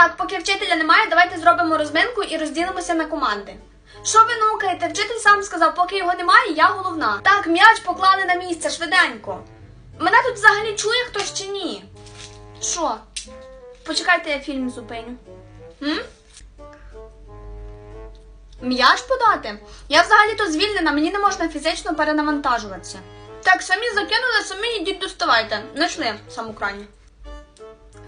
Так, поки вчителя немає, давайте зробимо розминку і розділимося на команди. Що ви нукаєте? Вчитель сам сказав, поки його немає, я головна. Так, м'яч поклали на місце швиденько. Мене тут взагалі чує хтось чи ні? Що? Почекайте, я фільм зупиню. М? М'яч подати? Я взагалі-то звільнена, мені не можна фізично перенавантажуватися. Так, самі закинули, самі йдіть доставайте. Знайшли саму крайню.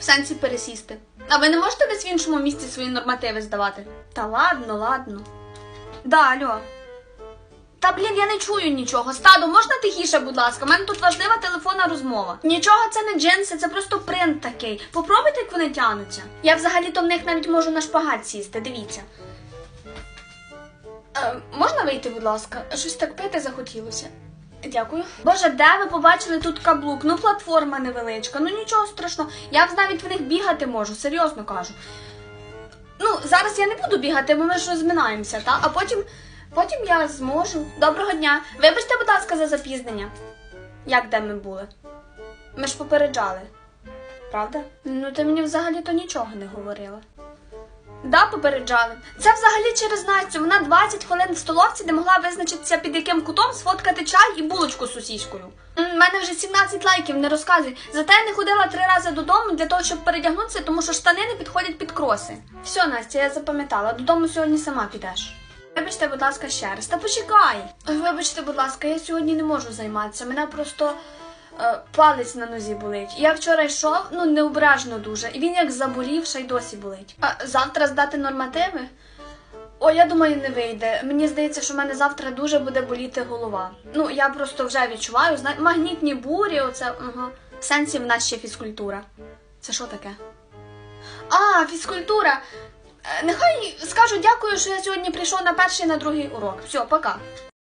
В сенсі пересісти. А ви не можете десь в іншому місці свої нормативи здавати? Та ладно, ладно. Да. Та блін, я не чую нічого. Стадо, можна тихіше, будь ласка? У мене тут важлива телефонна розмова. Нічого, це не джинси, це просто принт такий. Попробуйте, як вони тянуться. Я взагалі-то в них навіть можу на шпагат сісти, дивіться. Е, можна вийти, будь ласка? Щось так пити захотілося. Дякую. Боже, де ви побачили тут каблук? Ну, платформа невеличка, ну нічого страшного. Я навіть в них бігати можу, серйозно кажу. Ну, зараз я не буду бігати, бо ми ж розминаємося, та? А потім, потім я зможу. Доброго дня. Вибачте, будь ласка, за запізнення. Як де ми були? Ми ж попереджали. Правда? Ну, ти мені взагалі-то нічого не говорила. Да, попереджали. Це взагалі через Настю. Вона 20 хвилин в столовці не могла визначитися під яким кутом сфоткати чай і булочку з сосіскою. У мене вже 17 лайків, не розказуй. Зате я не ходила три рази додому для того, щоб передягнутися, тому що штани не підходять під кроси. Все, Настя, я запам'ятала. Додому сьогодні сама підеш. Вибачте, будь ласка, ще раз. Та почекай. Вибачте, будь ласка, я сьогодні не можу займатися. Мене просто палець на нозі болить. Я вчора йшов, ну неображно дуже, і він як заболів, ще й досі болить. А завтра здати нормативи? О, я думаю, не вийде. Мені здається, що в мене завтра дуже буде боліти голова. Ну, я просто вже відчуваю, знає, магнітні бурі, оце угу. в сенсі в нас ще фізкультура. Це що таке? А, фізкультура. Е, Нехай скажу дякую, що я сьогодні прийшов на перший і на другий урок. Все, пока.